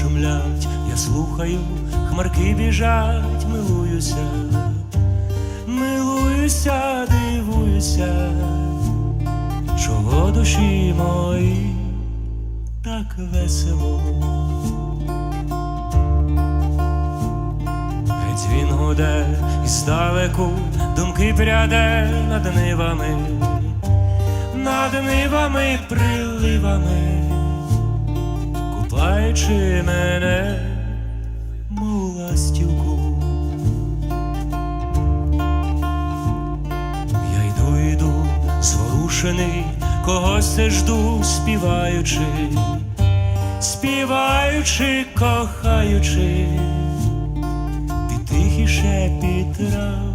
шумлять, я слухаю, хмарки біжать, милуюся, милуюся, дивуюся, чого душі мої так весело. Геть він гуде і здалеку думки пряде над нивами, над нивами приливами, купаючи мене, мов ластівку. Я йду, йду, зворушений, когось це жду, співаючи, співаючи, кохаючи під тихий шепіт трав